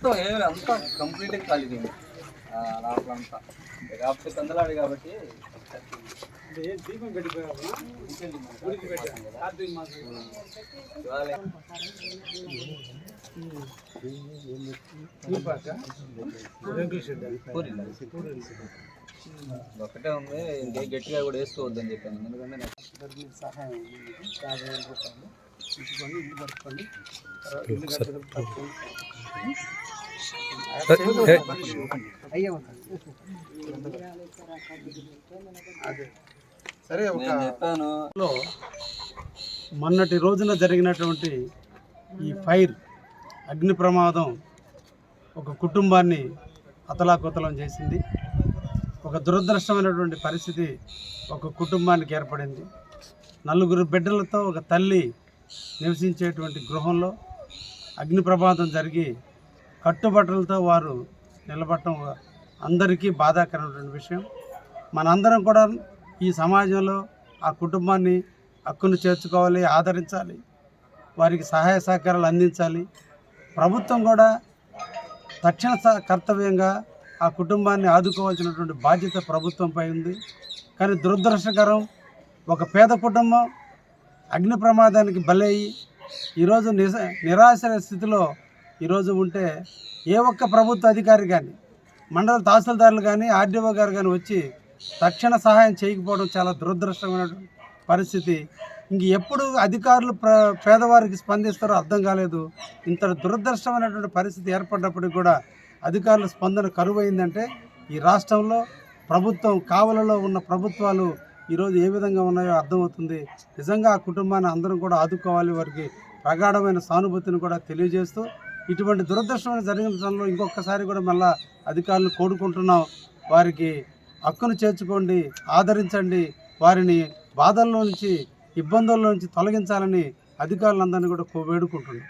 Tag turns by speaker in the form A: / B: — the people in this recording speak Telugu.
A: మొత్తం ఏమి అంతా కంప్లీట్గా కాలిపోయింది ఆ, లోపల అంతా. కాకపోతే కందలాడు కాబట్టి
B: దీపం.
A: ఒకటే ఉంది. ఇంకే గట్టిగా కూడా వేసుకోవద్దని చెప్పాను. ఎందుకంటే నాకు
B: సహాయం. యాభై వేల రూపాయలు. ఇల్లు తర్వాత ఇల్లు కట్టుకొని కట్టుకొని సరే మొన్నటి రోజున జరిగినటువంటి ఈ ఫైర్ అగ్ని ప్రమాదం ఒక కుటుంబాన్ని అతలాకుతలం చేసింది. ఒక దురదృష్టమైనటువంటి పరిస్థితి ఒక కుటుంబానికి ఏర్పడింది. నలుగురు బిడ్డలతో ఒక తల్లి నివసించేటువంటి గృహంలో అగ్ని ప్రమాదం జరిగి కట్టుబట్టలతో వారు నిలబడటం అందరికీ బాధాకరమైనటువంటి విషయం. మనందరం కూడా ఈ సమాజంలో ఆ కుటుంబాన్ని హక్కును చేర్చుకోవాలి ఆదరించాలి వారికి సహాయ సహకారాలు అందించాలి. ప్రభుత్వం కూడా తక్షణ కర్తవ్యంగా ఆ కుటుంబాన్ని ఆదుకోవాల్సినటువంటి బాధ్యత ప్రభుత్వంపై ఉంది. కానీ దురదృష్టకరం ఒక పేద కుటుంబం అగ్ని ప్రమాదానికి బలయ్యి ఈరోజు నిజ నిరాశ స్థితిలో ఈరోజు ఉంటే ఏ ఒక్క ప్రభుత్వ అధికారి కానీ మండల తహసీల్దారులు కానీ ఆర్డీఓ గారు కానీ వచ్చి తక్షణ సహాయం చేయకపోవడం చాలా దురదృష్టమైన పరిస్థితి. ఇంక ఎప్పుడు అధికారులు పేదవారికి స్పందిస్తారో అర్థం కాలేదు. ఇంత దురదృష్టమైనటువంటి పరిస్థితి ఏర్పడినప్పటికీ కూడా అధికారుల స్పందన కరువైందంటే ఈ రాష్ట్రంలో ప్రభుత్వం కావలలో ఉన్న ప్రభుత్వాలు ఈరోజు ఏ విధంగా ఉన్నాయో అర్థమవుతుంది. నిజంగా ఆ కుటుంబాన్ని అందరం కూడా ఆదుకోవాలి వారికి ప్రగాఢమైన సానుభూతిని కూడా తెలియజేస్తూ ఇటువంటి దురదృష్టమైన జరిగిన సమయంలో ఇంకొకసారి కూడా మళ్ళా అధికారులు కోరుకుంటున్నాం. వారికి హక్కును చేర్చుకోండి ఆదరించండి వారిని బాధల్లో నుంచి ఇబ్బందుల్లో నుంచి తొలగించాలని అధికారులందరినీ కూడా వేడుకుంటున్నాం.